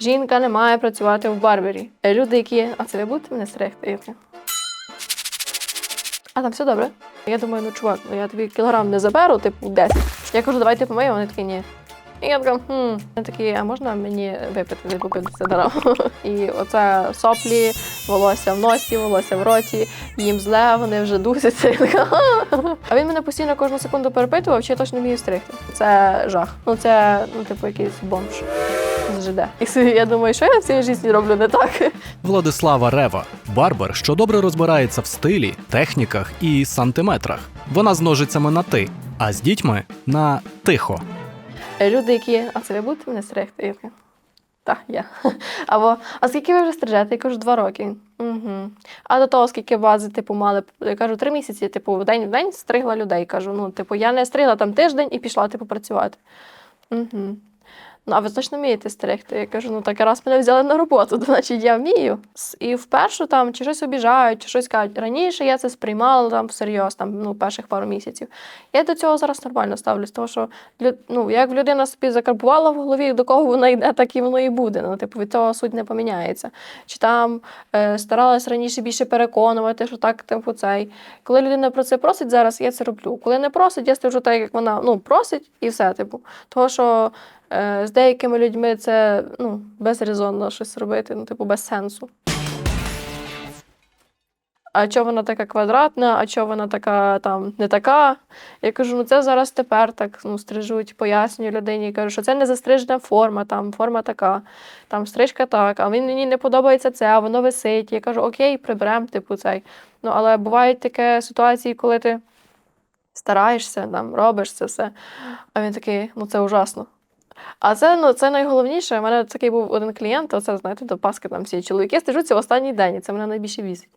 жінка не має працювати в барбері. Е, Люди, які. А це ви будете мене стригти? А там все добре. Я думаю, ну чувак, ну я тобі кілограм не заберу, типу 10. Я кажу, давайте помию, вони такі ні. І я така, хм, вони такі, а можна мені випити 50 грам? І оце соплі, волосся в носі, волосся в роті, їм зле, вони вже дусяться. Я. А він мене постійно кожну секунду перепитував, чи я точно вмію стригти. Це жах. Ну це, ну, типу, якийсь бомж з ЖД. І я думаю, що я в цій житті роблю не так. Владислава Рева, барбер, що добре розбирається в стилі, техніках і сантиметрах. Вона з ножицями на ти, а з дітьми на тихо. Люди, які, а це ви будете мене стригти? Я така, так, я. Або, а скільки ви вже стрижете? Я кажу, два роки. Угу. А до того, скільки бази, типу, мали, я кажу, три місяці, типу, в день в день стригла людей. Кажу, ну, типу, я не стригла там тиждень і пішла, типу, працювати. Угу. Ну, а ви точно вмієте стригти? Я кажу, ну так раз мене взяли на роботу, то значить я вмію. І вперше там чи щось обіжають, чи щось кажуть. Раніше я це сприймала там всерйоз, там, ну, перших пару місяців. Я до цього зараз нормально ставлюсь, тому що ну, як людина собі закарбувала в голові, до кого вона йде, так і воно і буде. Ну, типу, від цього суть не поміняється. Чи там е, старалась раніше більше переконувати, що так, типу, цей. Коли людина про це просить зараз, я це роблю. Коли не просить, я стежу так, як вона ну, просить, і все, типу. Того, що з деякими людьми це ну, безрезонно щось робити, ну, типу, без сенсу. А чого вона така квадратна, а чого вона така там не така? Я кажу, ну це зараз тепер так ну, стрижуть, пояснюю людині. Я Кажу, що це не застрижена форма, там форма така, там стрижка так, а мені не подобається це, а воно висить. Я кажу, окей, приберемо, типу цей. Ну, але бувають такі ситуації, коли ти стараєшся, там, робиш це все. А він такий, ну це ужасно. А це, ну, це найголовніше. У мене такий був один клієнт, оце, знаєте, до Паски там всі чоловіки стежуться в останній день, і це мене найбільше вісить.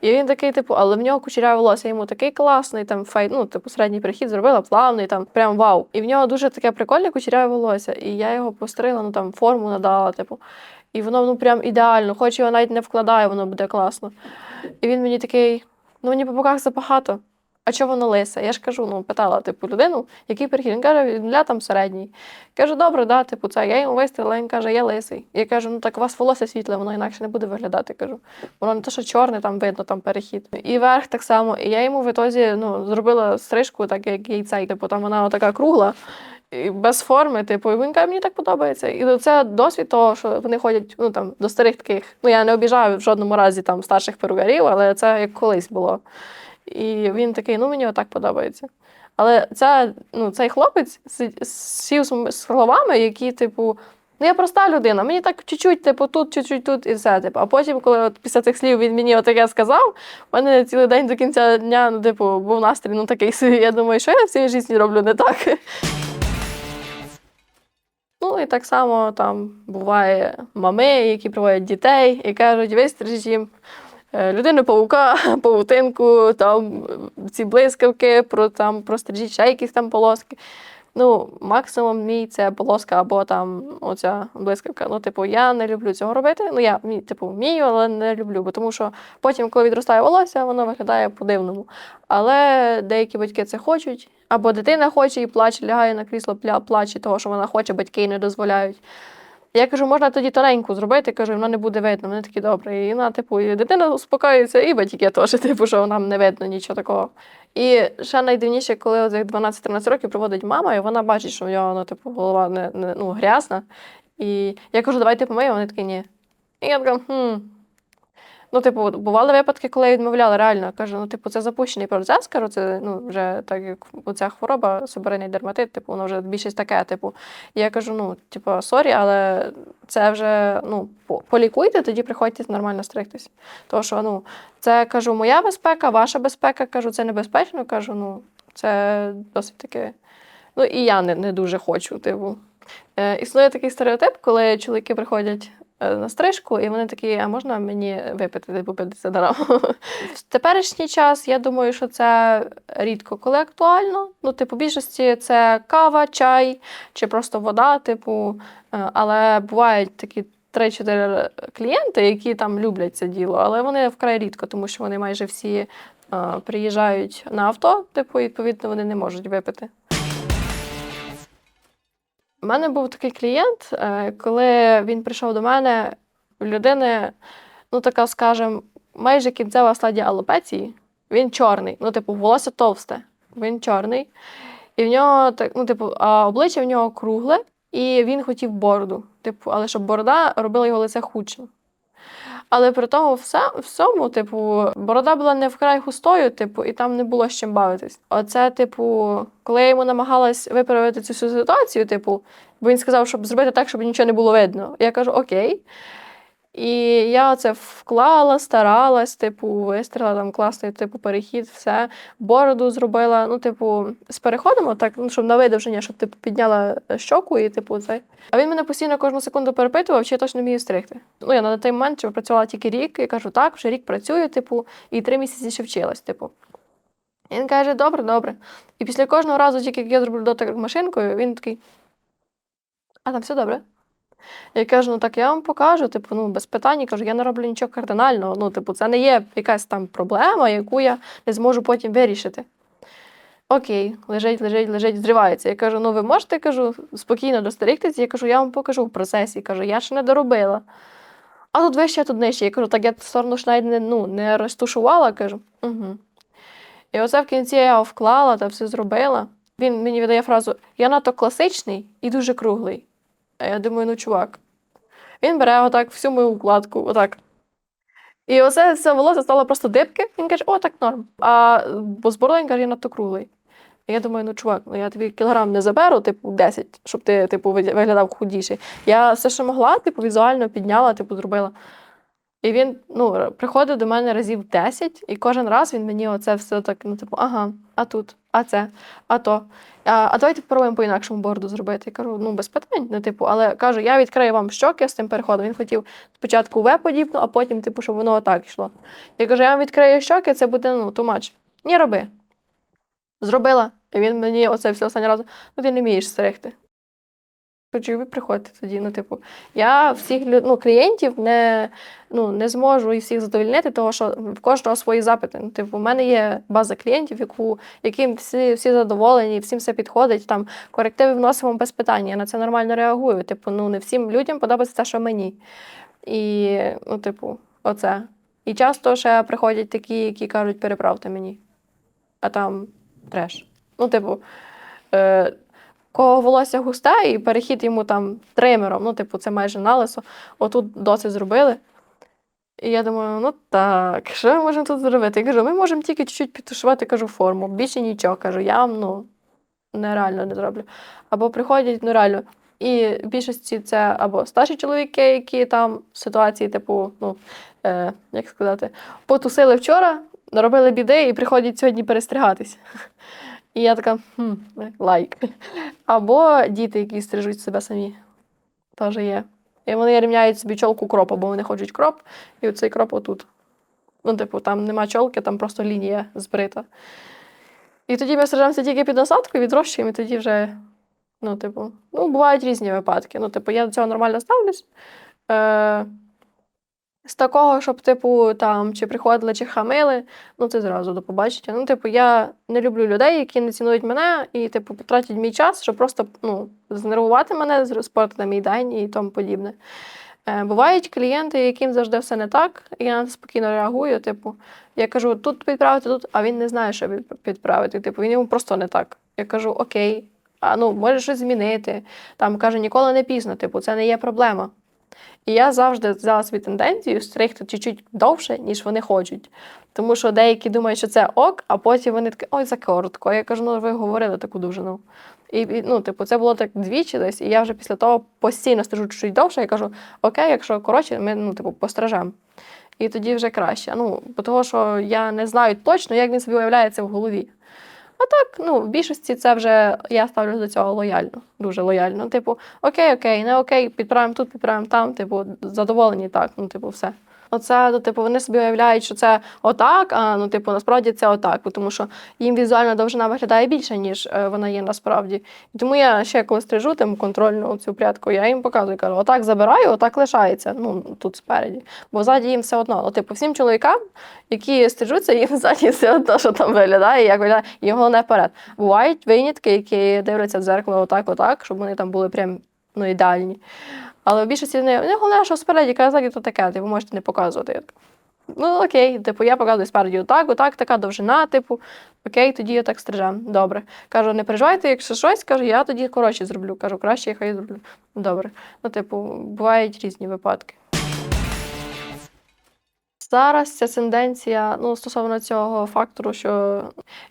І він такий, типу, але в нього кучеряве волосся, йому такий класний, там фейт, ну, типу, середній перехід зробила, плавний, там, прям вау. І в нього дуже таке прикольне кучеряве волосся. І я його постригла, ну там форму надала, типу. І воно ну прям ідеально, хоч його навіть не вкладаю, воно буде класно. І він мені такий: ну мені по боках забагато. А чого воно лисе? Я ж кажу, ну питала типу людину, який перехід. Він каже, від нуля там середній. Кажу, добре, да, типу, це я йому вистрілила, він каже, я лисий. Я кажу, ну так у вас волосся світле, воно інакше не буде виглядати. Кажу, воно не те, що чорне, там видно там перехід. І верх так само. І я йому в ітозі ну, зробила стрижку, так як яйцей. Типу, там вона така кругла. Без форми, типу, і він каже, мені так подобається. І це досвід того, що вони ходять ну, там, до старих таких. Ну, я не обіжаю в жодному разі там старших перугарів, але це як колись було. І він такий, ну мені отак подобається. Але ця, ну, цей хлопець сів з словами, які, типу, ну я проста людина, мені так чуть-чуть, типу, тут, чуть-чуть тут і все. Типу. А потім, коли от після цих слів він мені отаке сказав, в мене цілий день до кінця дня, ну, типу, був настрій, ну такий собі. Я думаю, що я в цій житті роблю не так. Ну і так само там буває мами, які проводять дітей і кажуть, вистрижіть їм людину павука, павутинку, там е, ці блискавки, про там прострижіть ще якісь там полоски. Ну, максимум мій це полоска або там оця блискавка. Ну, типу, я не люблю цього робити. Ну, я типу, вмію, але не люблю, бо тому що потім, коли відростає волосся, воно виглядає по-дивному. Але деякі батьки це хочуть, або дитина хоче і плаче, лягає на крісло, плаче, того, що вона хоче, батьки не дозволяють. Я кажу, можна тоді тоненьку зробити, кажу, воно не буде видно. Вони такі добре. І вона, типу, і дитина успокоюється, і батьки теж, типу, що нам не видно нічого такого. І ще найдивніше, коли от 12-13 років проводить мама, і вона бачить, що в нього ну, типу, голова не, не, ну, грязна. І я кажу, давайте помиємо, вони такі ні. І я така, хм. Ну, типу, бували випадки, коли я відмовляла реально. Кажу, ну, типу, це запущений процес, кажу, це ну, вже так як оця хвороба, субарейний дерматит, типу, воно вже більшість таке, типу. І я кажу, ну, типу, сорі, але це вже ну, полікуйте, тоді приходьте нормально стригтись. Тому що, ну, це кажу, моя безпека, ваша безпека, кажу, це небезпечно, кажу, ну, це досить таке. Ну, і я не, не дуже хочу, типу. Е, існує такий стереотип, коли чоловіки приходять на стрижку, і вони такі, а можна мені випити типу 50 грам? В теперішній час я думаю, що це рідко коли актуально. Ну, типу, більшості це кава, чай чи просто вода, типу. Е, Але бувають такі 3-4 клієнти, які там люблять це діло, але вони вкрай рідко, тому що вони майже всі е, приїжджають на авто, типу, відповідно, вони не можуть випити. У мене був такий клієнт, е, коли він прийшов до мене, у людини, ну така, скажем, майже кінцева стадія алопеції. Він чорний, ну, типу, волосся товсте, він чорний. І в нього так, ну, типу, а обличчя в нього кругле, і він хотів бороду. Типу, але щоб борода робила його лице худшим. Але при тому все, всьому, типу, борода була не вкрай густою, типу, і там не було з чим бавитись. Оце, типу, коли я йому намагалась виправити цю ситуацію, типу, бо він сказав, щоб зробити так, щоб нічого не було видно. Я кажу, окей. І я це вклала, старалась, типу, вистріла там класний, типу, перехід, все, бороду зробила. Ну, типу, з переходом, так, ну, щоб на видовження, щоб типу підняла щоку і типу цей. А він мене постійно кожну секунду перепитував, чи я точно вмію стригти. Ну, я на той момент чи працювала тільки рік, і кажу, так, вже рік працюю, типу, і три місяці ще вчилась, типу. І він каже, добре, добре. І після кожного разу, тільки як я зроблю дотик машинкою, він такий. А там все добре. Я кажу, ну так я вам покажу, типу, ну без питань, Я кажу, я не роблю нічого кардинального. Ну, типу, це не є якась там проблема, яку я не зможу потім вирішити. Окей, лежить, лежить, лежить, зривається. Я кажу, ну ви можете кажу, спокійно достерігтися. Я кажу, я вам покажу в процесі. Кажу, я ще не доробила. А тут вище, тут нижче. Я кажу, так я сторону навіть не, ну, не розтушувала, кажу. Угу. І оце в кінці я його вклала та все зробила. Він мені видає фразу: я надто класичний і дуже круглий. А я думаю, ну чувак. Він бере отак всю мою укладку, отак. І оце все волосся стало просто дибки. Він каже, о, так норм. А бо з він каже, я надто круглий. І я думаю, ну чувак, ну я тобі кілограм не заберу, типу, 10, щоб ти типу, виглядав худіший. Я все, що могла, типу, візуально підняла, типу, зробила. І він ну, приходив до мене разів 10, і кожен раз він мені оце все так, ну, типу, ага, а тут, а це, а то. А, а давайте спробуємо по-інакшому борду зробити. Я кажу, ну без питань. Ну, типу, але кажу, я відкрию вам щоки з тим переходом. Він хотів спочатку В подібну, а потім, типу, щоб воно отак йшло. Я кажу, я вам відкрию щоки, це буде ну, тумач. Ні, роби. Зробила. І він мені оце все останній раз, ну ти не вмієш стригти. Кажу, ви приходьте тоді. Ну, типу, я всіх ну, клієнтів не, ну, не зможу і всіх задовільнити, тому що в кожного свої запити. Ну, типу, у мене є база клієнтів, яку, яким всі, всі задоволені, всім все підходить. Там корективи вносимо без питань. Я на це нормально реагую. Типу, ну не всім людям подобається те, що мені. І, ну, типу, оце. І часто ще приходять такі, які кажуть, переправте мені. А там треш. Ну, типу, е, кого волосся густе, і перехід йому там тримером, ну, типу, це майже налисо. Отут досить зробили. І я думаю, ну так, що ми можемо тут зробити? Я кажу, ми можемо тільки чуть-чуть підтушувати, кажу, форму. Більше нічого. Кажу, я вам ну, нереально не зроблю. Або приходять, ну реально. І в більшості це або старші чоловіки, які там в ситуації, типу, ну, е, як сказати, потусили вчора, наробили біди і приходять сьогодні перестригатись. І я така, хм, лайк. Або діти, які стрижуть себе самі. Теж є. І вони рівняють собі чолку кропа, бо вони хочуть кроп, і оцей кроп отут. Ну, типу, там нема чолки, там просто лінія збрита. І тоді ми стрижемося тільки під насадку, відрощуємо, і тоді вже, ну, типу, ну, бувають різні випадки. Ну, типу, я до цього нормально ставлюсь. Е, з такого, щоб, типу, там, чи приходили, чи хамили, ну, це зразу до побачення. Ну, типу, я не люблю людей, які не цінують мене і, типу, потратять мій час, щоб просто ну, знервувати мене, спортити мій день і тому подібне. Е, бувають клієнти, яким завжди все не так, і я спокійно реагую. Типу, я кажу, тут підправити, тут, а він не знає, що підправити. Типу, він йому просто не так. Я кажу, окей, а ну, може щось змінити. Там каже, ніколи не пізно, типу, це не є проблема. І я завжди взяла собі тенденцію стригти чуть-чуть довше, ніж вони хочуть. Тому що деякі думають, що це ок, а потім вони такі, ой, за коротко. Я кажу, ну ви говорили таку довжину. І, і ну, типу, це було так двічі десь, і я вже після того постійно стрижу чуть-чуть довше. Я кажу, окей, якщо коротше, ми ну, типу, постражемо. І тоді вже краще. Ну, бо того, що я не знаю точно, як він собі уявляється в голові. А так, ну, в більшості це вже я ставлю до цього лояльно, дуже лояльно. Типу, окей, окей, не окей, підправимо тут, підправимо там, типу, задоволені так, ну, типу, все. Оце, ну, типу, вони собі уявляють, що це отак, а ну, типу, насправді це отак, тому що їм візуальна довжина виглядає більше, ніж е, вона є насправді. І тому я ще коли стрижу там контрольну цю прядку, я їм показую, кажу, отак забираю, отак лишається. Ну, тут спереді. Бо ззаді їм все одно. Ну, типу, всім чоловікам, які стрижуться, їм ззаді все одно, що там виглядає, як виглядає, і головне вперед. Бувають винятки, які дивляться в дзеркало отак, отак, щоб вони там були прям ну, ідеальні. Але в більшості не, не головне, що спереді казаки, то таке, типу, можете не показувати. Ну, окей, типу, я показую спереді отак, отак, така довжина, типу, окей, тоді я так стрижем. Добре. Кажу, не переживайте, якщо щось, кажу, я тоді коротше зроблю. Кажу, краще я хай зроблю. Добре. Ну, типу, бувають різні випадки. Зараз ця тенденція ну, стосовно цього фактору, що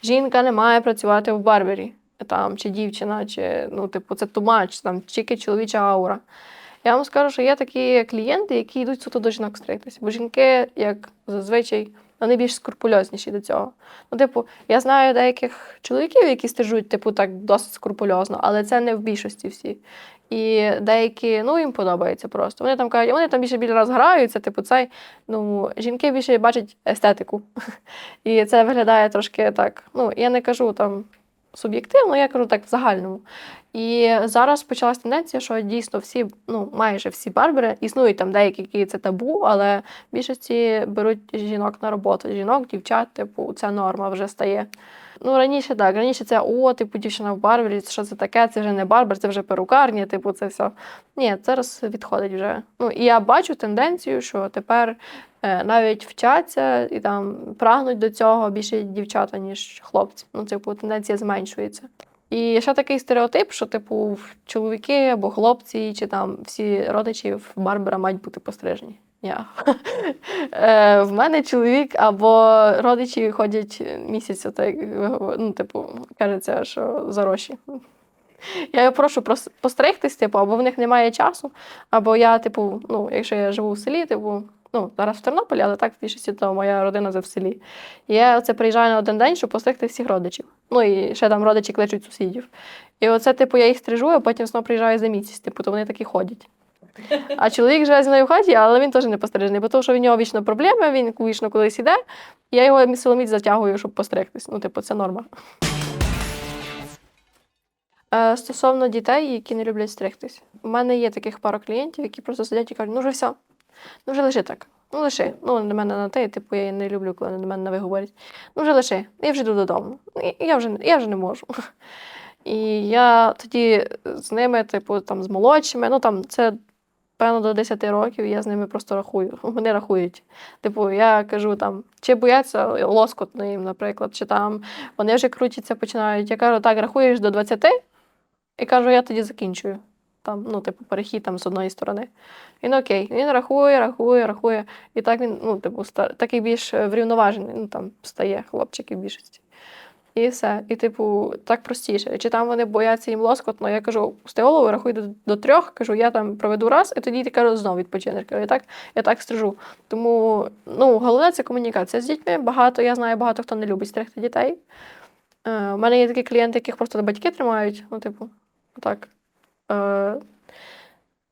жінка не має працювати в барбері, там, чи дівчина, чи ну, типу, це тумач, там тільки чоловіча аура. Я вам скажу, що є такі клієнти, які йдуть суто до жінок стригтися. Бо жінки, як зазвичай, вони більш скрупульозніші до цього. Ну, типу, я знаю деяких чоловіків, які стежуть, типу, так досить скрупульозно, але це не в більшості всі. І деякі, ну, їм подобається просто. Вони там кажуть, вони там більше більше розграються, типу, цей. Ну, жінки більше бачать естетику. І це виглядає трошки так. Ну, я не кажу там суб'єктивно, я кажу так в загальному. І зараз почалась тенденція, що дійсно всі, ну майже всі барбери, існують там деякі, які це табу, але в більшості беруть жінок на роботу. Жінок, дівчат, типу, це норма вже стає. Ну, раніше так, раніше це о, типу, дівчина в барбері, що це таке, це вже не барбер, це вже перукарня, типу, це все. Ні, зараз відходить вже. Ну, і я бачу тенденцію, що тепер е, навіть вчаться і там прагнуть до цього більше дівчата, ніж хлопці. Ну, типу, тенденція зменшується. І ще такий стереотип, що, типу, чоловіки або хлопці, чи там всі родичі в Барбера мають бути пострижені. Ні. Е, В мене чоловік або родичі ходять місяць, так, ну, типу, кажеться, що зарощі. Я його прошу постригтись, типу, або в них немає часу, або я, типу, ну, якщо я живу в селі, типу, ну, зараз в Тернополі, але так в більшості то моя родина це в селі. І я оце приїжджаю на один день, щоб постригти всіх родичів. Ну і ще там родичі кличуть сусідів. І оце, типу, я їх стрижу, а потім знову приїжджаю за місяць, типу, то вони такі ходять. А чоловік живе зі мною в хаті, але він теж не пострижений, бо тому що в нього вічно проблеми, він вічно кудись іде. Я його силоміць затягую, щоб постригтись. Ну, типу, це норма. Е, Стосовно дітей, які не люблять стригтись. У мене є таких пара клієнтів, які просто сидять і кажуть, ну вже все, ну вже лиши так. Ну лиши. Ну, на мене на те, типу, я не люблю, коли на мене на ви говорять. Ну вже лиши, я вже йду додому. Я вже, я вже не можу. І я тоді з ними, типу, там, з молодшими, ну там це певно до 10 років, я з ними просто рахую. Вони рахують. Типу, я кажу там, чи бояться лоскотно їм, наприклад, чи там вони вже крутяться, починають. Я кажу, так, рахуєш до 20, і кажу, я тоді закінчую. Там, ну, типу, перехід там з одної сторони. Він окей. Він рахує, рахує, рахує. І так він, ну, типу, ста- такий більш е, врівноважений, ну там стає хлопчики в більшості. І все. І, типу, так простіше. Чи там вони бояться їм лоскотно, я кажу, пусти голову, рахуй до, до трьох, кажу, я там проведу раз, і тоді ти кажу, знову відпочинеш. Я так, я так стрижу. Тому ну, головне це комунікація з дітьми. Багато, я знаю, багато хто не любить стригти дітей. Е, у мене є такі клієнти, яких просто батьки тримають. Ну, типу, так. Е,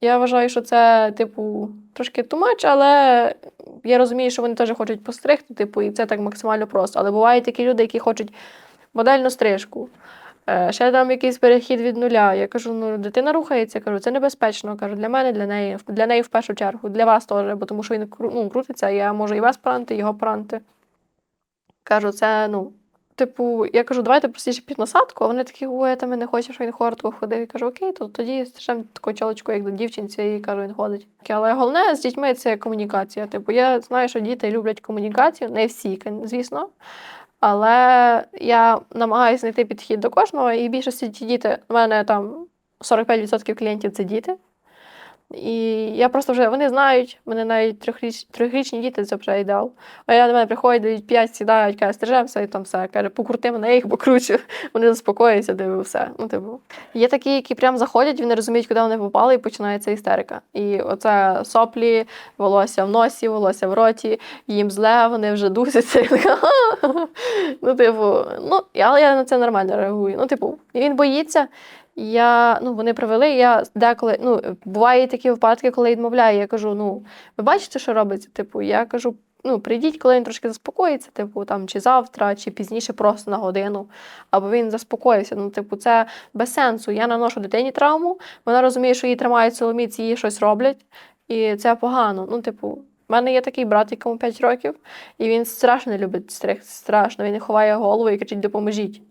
я вважаю, що це, типу, трошки тумач, але я розумію, що вони теж хочуть постригти, типу, і це так максимально просто. Але бувають такі люди, які хочуть модельну стрижку. Е, Ще там якийсь перехід від нуля. Я кажу, ну дитина рухається, кажу, це небезпечно. Кажу, для мене, для неї, для неї в першу чергу, для вас теж, бо тому що він ну, крутиться, я можу і вас поранити, і його поранити. Кажу, це, ну, типу, я кажу, давайте простіше під насадку, а вони такі, ой, я там і не хочу, щоб він коротко ходив. Я кажу, окей, то тоді стрижемо таку чолочку, як до дівчинці, і кажу, він ходить. Але головне з дітьми це комунікація. Типу, я знаю, що діти люблять комунікацію, не всі, звісно. Але я намагаюся знайти підхід до кожного, і більшості ті діти, у мене там 45% клієнтів це діти. І я просто вже вони знають, мене навіть трьохріч, трьохрічні діти це вже ідеал. А я до мене приходять, п'ять, сідають, кажуть, стрижемося і там все. Каже, покрути мене, я їх покручу. Вони заспокоюються, диви, все. Ну, типу. Є такі, які прям заходять, вони розуміють, куди вони попали, і починається істерика. І оце соплі, волосся в носі, волосся в роті, їм зле, вони вже дусяться. Ну, типу, ну, але я на це нормально реагую. Ну, типу, він боїться. Я, ну, вони привели, я деколи, ну, бувають такі випадки, коли відмовляю. Я кажу, ну, ви бачите, що робиться? Типу, я кажу, ну, прийдіть, коли він трошки заспокоїться, типу, там, чи завтра, чи пізніше просто на годину, або він заспокоївся. Ну, типу, це без сенсу. Я наношу дитині травму, вона розуміє, що її тримають силоміці, їй щось роблять, і це погано. Ну, типу, в мене є такий брат, якому 5 років, і він страшно любить стриг, страшно. Він ховає голову і кричить Допоможіть.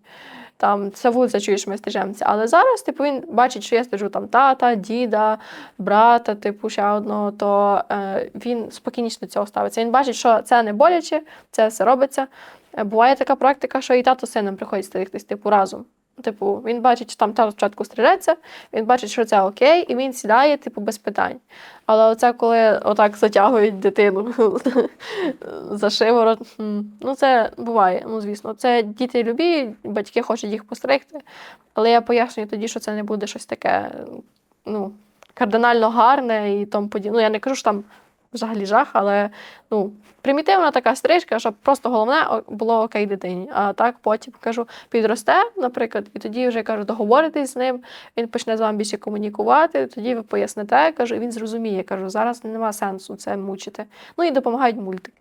Там це вулиця, чуєш, ми стежемося. Але зараз, типу, він бачить, що я стежу там тата, діда, брата, типу, ще одного, то е, він спокійніше до цього ставиться. Він бачить, що це не боляче, це все робиться. Е, буває така практика, що і тато з сином приходять стригтись, типу, разом. Типу, він бачить, що там тато спочатку стрижеться, він бачить, що це окей, і він сідає, типу, без питань. Але оце коли отак затягують дитину за шиворот, ну це буває, ну звісно. Це діти любі, батьки хочуть їх постригти. Але я пояснюю тоді, що це не буде щось таке, ну, кардинально гарне і тому подібне. Ну, я не кажу, що там взагалі жах, але ну, примітивна така стрижка, щоб просто головне було окей дитині. А так потім кажу, підросте, наприклад, і тоді вже кажу, договоритись з ним, він почне з вами більше комунікувати, тоді ви поясните, кажу, і він зрозуміє. Кажу, зараз нема сенсу це мучити. Ну і допомагають мультики.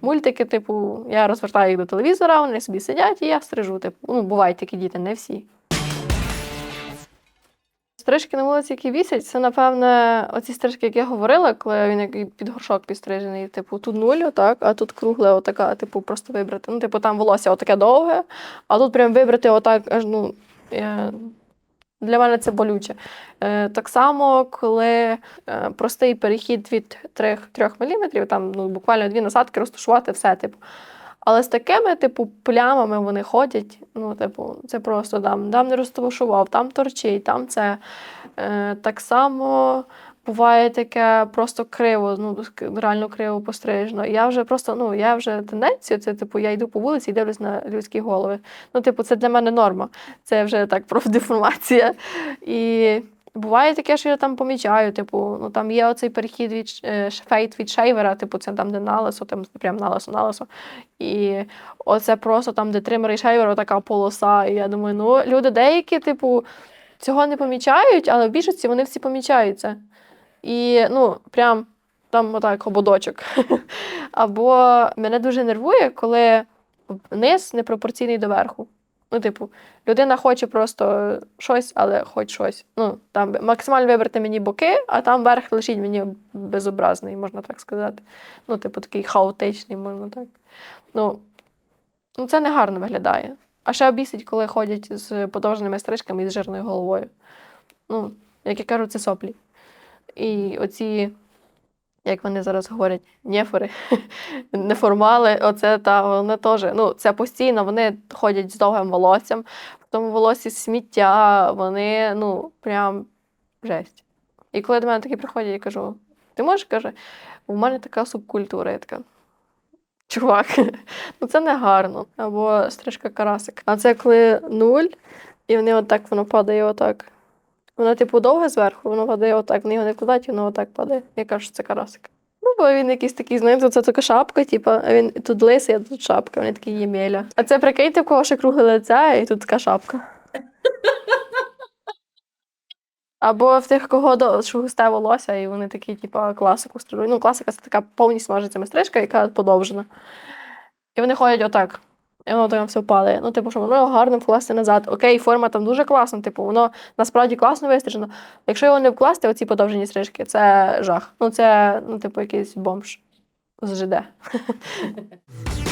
Мультики, типу, я розвертаю їх до телевізора, вони собі сидять, і я стрижу. Типу, ну, бувають такі діти, не всі. Стрижки на вулиці, які вісять, це, напевне, оці стрижки, як я говорила, коли він як під горшок підстрижений, типу, тут нуль, отак, а тут кругле, отака, типу, просто вибрати. Ну, типу, там волосся отаке довге, а тут прям вибрати отак, аж ну. Я... Для мене це болюче. Е, так само, коли е, простий перехід від 3, 3 мм, там ну, буквально дві насадки розташувати, все, типу. Але з такими, типу, плямами вони ходять. Ну, типу, це просто там, там не розташував, там торчить, там це. Е, так само буває таке просто криво, ну, реально криво пострижено. Я вже просто, ну, я вже тенденцію, це типу, я йду по вулиці і дивлюсь на людські голови. Ну, типу, це для мене норма. Це вже так профдеформація. І буває таке, що я там помічаю, типу, ну там є оцей перехід від е, фейт від шейвера, типу, це там, де налисо, там прям налисо, налисо. І оце просто там, де тример і шейвер, така полоса. І я думаю, ну люди деякі, типу, цього не помічають, але в більшості вони всі помічаються. І ну, прям там отак ободочок. Або мене дуже нервує, коли низ непропорційний до верху. Ну, типу, людина хоче просто щось, але хоч щось. Ну, там максимально вибрати мені боки, а там верх лишіть мені безобразний, можна так сказати. Ну, типу, такий хаотичний, можна так. Ну, ну це не гарно виглядає. А ще бісить, коли ходять з подовженими стрижками і з жирною головою. Ну, як я кажу, це соплі. І оці, як вони зараз говорять, нефори, неформали, оце та вони теж. Ну, це постійно, вони ходять з довгим волоссям, в тому волосі сміття, вони, ну, прям жесть. І коли до мене такі приходять, я кажу: ти можеш каже, у мене така субкультура. Я така. Чувак, ну це не гарно. Або стрижка карасик. А це коли нуль, і вони отак воно падає отак. Воно, типу, довге зверху, воно падає отак. Вони його не вкладають, воно отак падає. Я кажу, це карасик. Ну, бо він якийсь такий, знаєте, це така шапка, типу, а він тут лисий, а тут шапка, вони такі ємеля. А це прикиньте, в кого ще кругле лице, і тут така шапка. Або в тих, кого що густе волосся, і вони такі, типу, класику стрижуть. Ну, класика це така повністю ножицями стрижка, яка подовжена. І вони ходять отак. І воно там все падає. Ну, типу, що воно гарно вкласти назад. Окей, форма там дуже класна, типу, воно насправді класно вистрижено. Якщо його не вкласти, оці подовжені стрижки, це жах. Ну, це, ну, типу, якийсь бомж з ЖД.